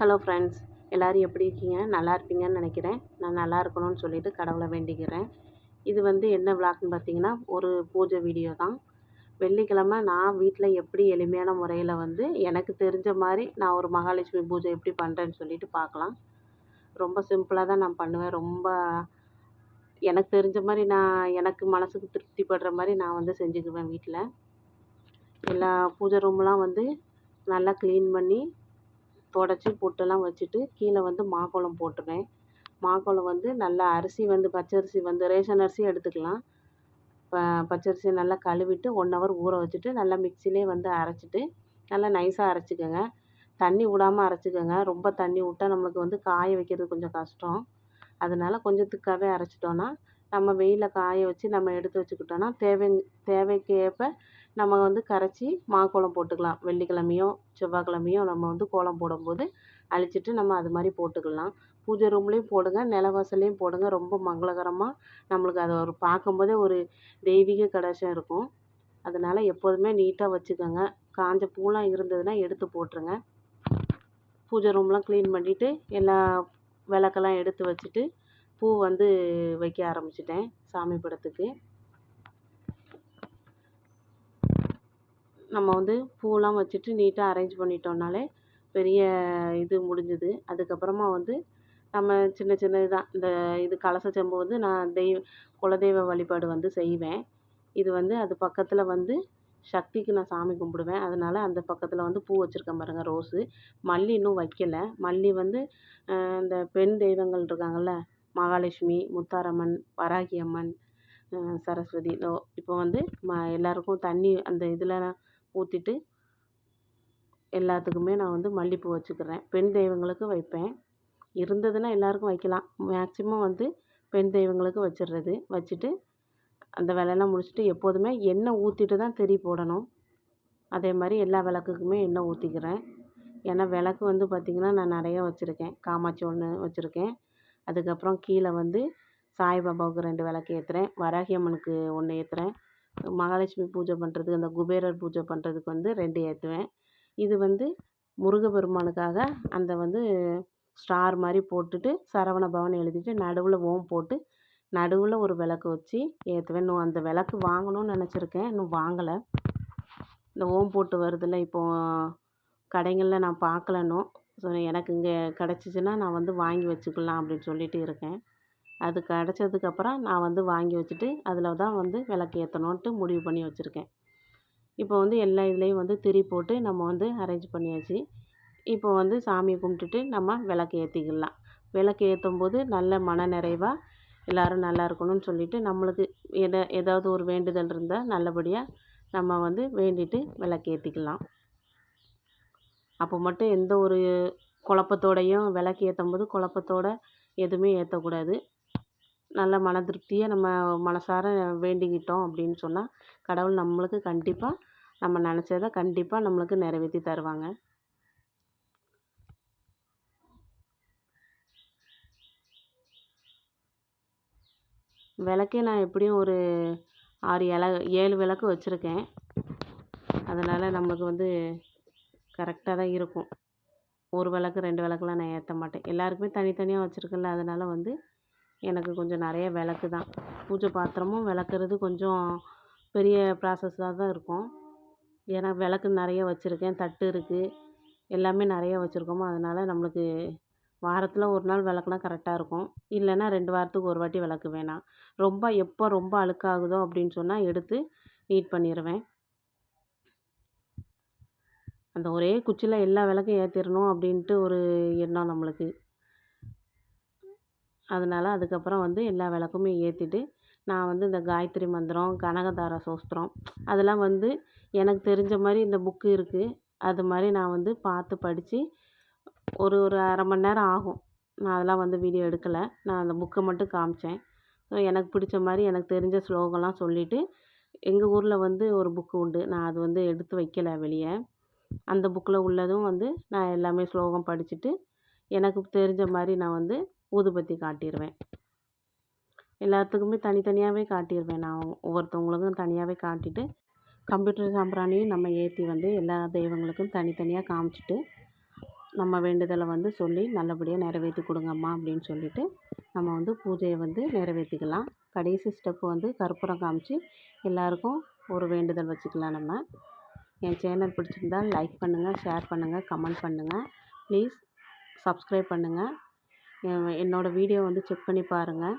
Hello friends எல்லோரும் எப்படி இருக்கீங்க? நல்லா இருப்பீங்கன்னு நினைக்கிறேன். நான் நல்லா இருக்கணும்னு சொல்லிட்டு கடவுளை வேண்டிக்கிறேன். இது வந்து என்ன விளாக்னு பார்த்தீங்கன்னா ஒரு பூஜை வீடியோ தான். வெள்ளிக்கிழமை நான் வீட்டில் எப்படி எளிமையான முறையில் வந்து எனக்கு தெரிஞ்ச மாதிரி நான் ஒரு மகாலட்சுமி பூஜை எப்படி பண்ணுறேன்னு சொல்லிட்டு பார்க்கலாம். ரொம்ப சிம்பிளாக தான் நான் பண்ணுவேன். ரொம்ப எனக்கு தெரிஞ்ச மாதிரி நான் எனக்கு மனசுக்கு திருப்திப்படுற மாதிரி நான் வந்து செஞ்சுக்குவேன் வீட்டில் எல்லா பூஜை ரூம்லாம் வந்து நல்லா க்ளீன் பண்ணி துடச்சி புட்டெல்லாம் வச்சுட்டு கீழே வந்து மாக்கோலம் போட்டுருவேன். மாக்கோலம் வந்து நல்லா அரிசி வந்து பச்சரிசி வந்து ரேஷன் அரிசி எடுத்துக்கலாம். ப பச்சரிசியை நல்லா கழுவிட்டு ஒன் ஹவர் ஊற வச்சுட்டு நல்லா மிக்சிலே வந்து அரைச்சிட்டு நல்லா நைஸாக அரைச்சிக்கோங்க. தண்ணி விடாமல் அரைச்சிக்கோங்க. ரொம்ப தண்ணி விட்டா நம்மளுக்கு வந்து காய வைக்கிறது கொஞ்சம் கஷ்டம். அதனால் கொஞ்சம் திக்காகவே அரைச்சிட்டோன்னா நம்ம வெயிலில் காய வச்சு நம்ம எடுத்து வச்சுக்கிட்டோன்னா தேவை தேவைக்கு ஏற்ப நம்ம வந்து கரைச்சி மாக்கோலம் போட்டுக்கலாம். வெள்ளிக்கிழமையோ செவ்வாய்க்கிழமையும் நம்ம வந்து கோலம் போடும்போது அழிச்சிட்டு நம்ம அது மாதிரி போட்டுக்கலாம். பூஜை ரூம்லேயும் போடுங்க நிலவாசல்லையும் போடுங்க. ரொம்ப மங்களகரமாக நம்மளுக்கு அதை ஒரு பார்க்கும்போதே ஒரு தெய்வீக கடைசம் இருக்கும். அதனால் எப்போதுமே நீட்டாக வச்சுக்கோங்க. காஞ்ச பூலாம் இருந்ததுன்னா எடுத்து போட்டுருங்க. பூஜை ரூம்லாம் க்ளீன் பண்ணிவிட்டு எல்லா விளக்கெல்லாம் எடுத்து வச்சுட்டு பூ வந்து வைக்க ஆரம்பிச்சிட்டேன் சாமி படத்துக்கு. நம்ம வந்து பூவெல்லாம் வச்சுட்டு நீட்டாக அரேஞ்ச் பண்ணிட்டோம்னாலே பெரிய இது முடிஞ்சுது. அதுக்கப்புறமா வந்து நம்ம சின்ன சின்ன இதான் இந்த இது கலச செம்பு வந்து நான் தெய்வ குலதெய்வ வழிபாடு வந்து செய்வேன். இது வந்து அது பக்கத்தில் வந்து சக்திக்கு நான் சாமி கும்பிடுவேன். அதனால் அந்த பக்கத்தில் வந்து பூ வச்சுருக்கேன் பாருங்கள் ரோஸு மல்லி இன்னும் வைக்கல. மல்லி வந்து இந்த பெண் தெய்வங்கள் இருக்காங்கள்ல மகாலட்சுமி முத்தாரம்மன் வராகி அம்மன் சரஸ்வதி இதோ இப்போ வந்து ம எல்லாேருக்கும் தண்ணி அந்த இதில் ஊற்றிட்டு எல்லாத்துக்குமே நான் வந்து மல்லிகைப்பூ வச்சுக்கிறேன். பெண் தெய்வங்களுக்கு வைப்பேன். இருந்ததுன்னா எல்லாருக்கும் வைக்கலாம். மேக்ஸிமம் வந்து பெண் தெய்வங்களுக்கு வச்சிடுறது வச்சுட்டு அந்த வேலையெல்லாம் முடிச்சுட்டு எப்போதுமே எண்ணெய் ஊற்றிட்டு தான் திரி போடணும். அதே மாதிரி எல்லா விளக்குக்குமே எண்ணெய் ஊற்றிக்கிறேன் ஏன்னா விளக்கு வந்து பார்த்திங்கன்னா நான் நிறைய வச்சுருக்கேன். காமாட்சி ஒன்று வச்சுருக்கேன். அதுக்கப்புறம் கீழே வந்து சாய்பாபாவுக்கு ரெண்டு விளக்கு ஏற்றுறேன் வராகி அம்மனுக்கு ஒன்று ஏற்றுறேன் மகாலட்சுமி பூஜை பண்ணுறதுக்கு அந்த குபேரர் பூஜை பண்ணுறதுக்கு வந்து ரெண்டு ஏற்றுவேன் இது வந்து முருகப்பெருமானுக்காக அந்த வந்து ஸ்டார் மாதிரி போட்டுட்டு சரவண பவன் எழுதிட்டு நடுவில் ஓம் போட்டு நடுவில் ஒரு விளக்கு வச்சு ஏற்றுவேன் இன்னும் அந்த விளக்கு வாங்கணும்னு நினச்சிருக்கேன். இன்னும் வாங்கலை. இந்த ஓம் போட்டு வருதில்ல இப்போது கடைங்களில் நான் பார்க்கலன்னும் ஸோ எனக்கு இங்கே கிடச்சிச்சின்னா நான் வந்து வாங்கி வச்சுக்கலாம் அப்படின்னு சொல்லிட்டு இருக்கேன். அது கிடச்சதுக்கப்புறம் நான் வந்து வாங்கி வச்சுட்டு அதில் தான் வந்து விளக்கு ஏற்றணுன்ட்டு முடிவு பண்ணி வச்சுருக்கேன். இப்போ வந்து எல்லா இதுலேயும் வந்து திரி போட்டு நம்ம வந்து அரேஞ்ச் பண்ணியாச்சு. இப்போ வந்து சாமியை கும்பிட்டுட்டு நம்ம விளக்கு ஏற்றிக்கிடலாம் விளக்கு ஏற்றும் போது நல்ல மன நிறைவாக எல்லோரும் நல்லா இருக்கணும்னு சொல்லிட்டு நம்மளுக்கு எதை ஏதாவது ஒரு வேண்டுதல் இருந்தால் நல்லபடியாக நம்ம வந்து வேண்டிட்டு விளக்கு ஏற்றிக்கலாம் அப்போ மட்டும் எந்த ஒரு குழப்பத்தோடையும் விளக்கு ஏற்றும் போது குழப்பத்தோட எதுவுமே ஏற்றக்கூடாது நல்ல மன திருப்தியாக நம்ம மனசார வேண்டிக்கிட்டோம் அப்படின்னு சொன்னால் கடவுள் நம்மளுக்கு கண்டிப்பாக நம்ம நினச்சத கண்டிப்பாக நம்மளுக்கு நிறைவேற்றி தருவாங்க. விளக்கே நான் எப்படியும் ஒரு ஆறு இல ஏழு விளக்கு வச்சுருக்கேன். அதனால் நம்மளுக்கு வந்து கரெக்டாக தான் இருக்கும். ஒரு விளக்கு ரெண்டு விளக்குலாம் நான் ஏற்ற மாட்டேன். எல்லாருக்குமே தனித்தனியாக வச்சுருக்கேன்ல அதனால் வந்து எனக்கு கொஞ்சம் நிறைய விளக்கு தான். பூஜை பாத்திரமும் விளக்குறது கொஞ்சம் பெரிய ப்ராசஸாக தான் இருக்கும். ஏன்னா விளக்கு நிறைய வச்சுருக்கேன். தட்டு இருக்குது எல்லாமே நிறைய வச்சுருக்கோமா அதனால் நம்மளுக்கு வாரத்தில் ஒரு நாள் விளக்குனா கரெக்டாக இருக்கும். இல்லைன்னா ரெண்டு வாரத்துக்கு ஒரு வாட்டி விளக்கு வேணாம். ரொம்ப எப்போ ரொம்ப அழுக்காகுதோ அப்படின்னு சொன்னால் எடுத்து நீட் பண்ணிடுவேன் அந்த ஒரே குச்சியில் எல்லா விளக்கும் ஏற்றிடணும் அப்படின்ட்டு ஒரு எண்ணம் நம்மளுக்கு. அதனால் அதுக்கப்புறம் வந்து எல்லா விளக்குமே ஏற்றிட்டு நான் வந்து இந்த காயத்ரி மந்திரம் கனகதார சோஸ்திரம் அதெல்லாம் வந்து எனக்கு தெரிஞ்ச மாதிரி இந்த புக்கு இருக்குது அது மாதிரி நான் வந்து பார்த்து படித்து ஒரு ஒரு அரை மணி நேரம் ஆகும். நான் அதெல்லாம் வந்து வீடியோ எடுக்கலை. நான் அந்த புக்கை மட்டும் காமிச்சேன். ஸோ எனக்கு பிடிச்ச மாதிரி எனக்கு தெரிஞ்ச ஸ்லோகம்லாம் சொல்லிவிட்டு எங்கள் ஊரில் வந்து ஒரு புக்கு உண்டு. நான் அது வந்து எடுத்து வைக்கலை வெளியே. அந்த புக்கில் உள்ளதும் வந்து நான் எல்லாமே ஸ்லோகம் படிச்சுட்டு எனக்கு தெரிஞ்ச மாதிரி நான் வந்து ஊதுபத்தி காட்டிடுவேன் எல்லாத்துக்குமே தனித்தனியாகவே காட்டிடுவேன் நான். ஒவ்வொருத்தவங்களுக்கும் தனியாகவே காட்டிட்டு கம்ப்யூட்டர் சாம்பிராணியும் நம்ம ஏற்றி வந்து எல்லா தெய்வங்களுக்கும் தனித்தனியாக காமிச்சிட்டு நம்ம வேண்டுதலை வந்து சொல்லி நல்லபடியாக நிறைவேற்றி கொடுங்கம்மா அப்படின்னு சொல்லிட்டு நம்ம வந்து பூஜையை வந்து நிறைவேற்றிக்கலாம். கடைசி ஸ்டெப்பு வந்து கற்பூரம் காமிச்சு எல்லாருக்கும் ஒரு வேண்டுதல் வச்சுக்கலாம் நம்ம. என் சேனல் பிடிச்சிருந்தால் லைக் பண்ணுங்கள் ஷேர் பண்ணுங்கள் கமெண்ட் பண்ணுங்கள் ப்ளீஸ் சப்ஸ்கிரைப் பண்ணுங்கள் என்னோடய வீடியோ வந்து செக் பண்ணி பாருங்கள்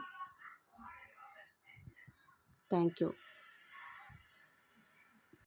தேங்க்யூ